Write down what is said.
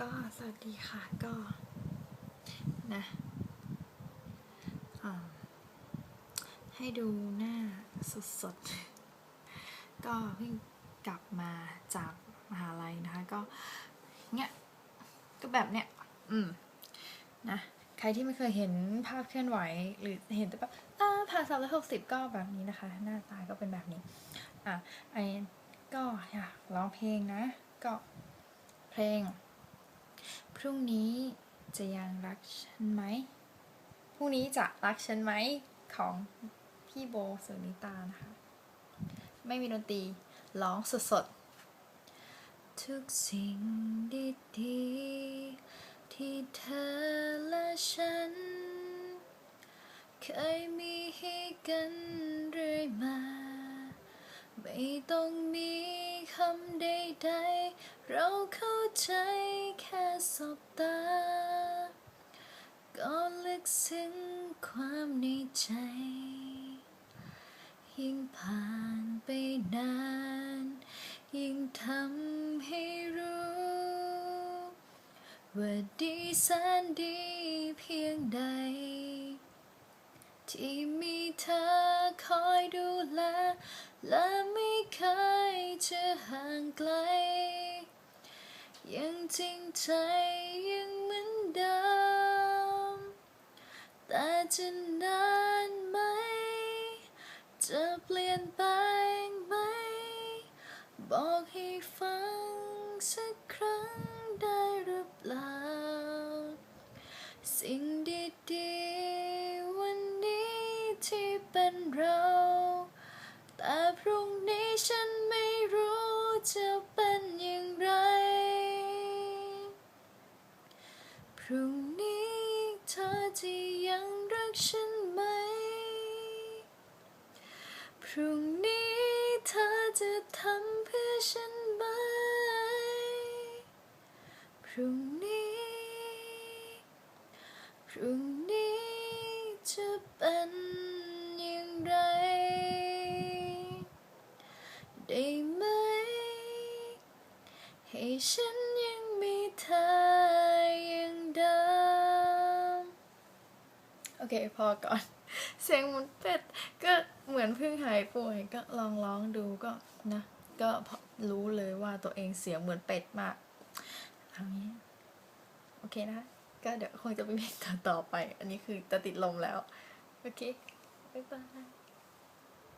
ก็สวัสดีค่ะก็นะให้ดูหน้าสดๆ ก็เพิ่งกลับมาจากมหาลัยนะคะ ก็เนี้ยก็แบบเนี้ยอืมนะใครที่ไม่เคยเห็นภาพเคลื่อนไหว หรือเห็นแต่แบบอ่าผ่าสามร้อยหกสิบก็แบบนี้นะคะ หน้าตาก็เป็นแบบนี้ อะไอ้ก็อยากร้องเพลงนะ ก็เพลง รุ่งนี้จะยังรักฉันไหม พรุ่งนี้จะรักฉันไหมของพี่โบสุนิตานะคะ ไม่มีดนตรีร้องสดๆ ทุกสิ่งดีๆที่เธอและฉัน เคยมีให้กันเรื่อยมา ไม่ต้องมีคำใดๆ เราเข้าใจแค่สบตา ก็ลึกซึ้งความในใจ ยิ่งผ่านไปนาน ยิ่งทำให้รู้ ว่าดีแสนดีเพียงใด ที่มีเธอคอยดูแล และไม่เคยจะห ยังจริงใจยังเหมือนเดิม แต่จะนานไหม จะเปลี่ยนแปลงไหม บอกให้ฟังสักครั้งได้หรือเปล่า สิ่งดีๆวันนี้ที่เป็นเรา พรุ่งนี้เธอจะยังรักฉันไหม พรุ่งนี้เธอจะทำเพื่อฉันไหม พรุ่งนี้ พรุ่งนี้จะเป็นอย่างไร ได้ไหม ให้ฉัน อเคพอก่อน เสียงเหมุนเป็ดก็เหมือนเพิ่งหายป่วยก็ลองร้องดูก็นะ ก็รู้เลยว่าตัวเองเสียงเหมือนเป็ดมากเอันนี้โอเคนะก็เดี๋ยวคงจะไปเพลงต่อไป อันนี้คือจะติดลมแล้ว โอเคบ๊ายบาย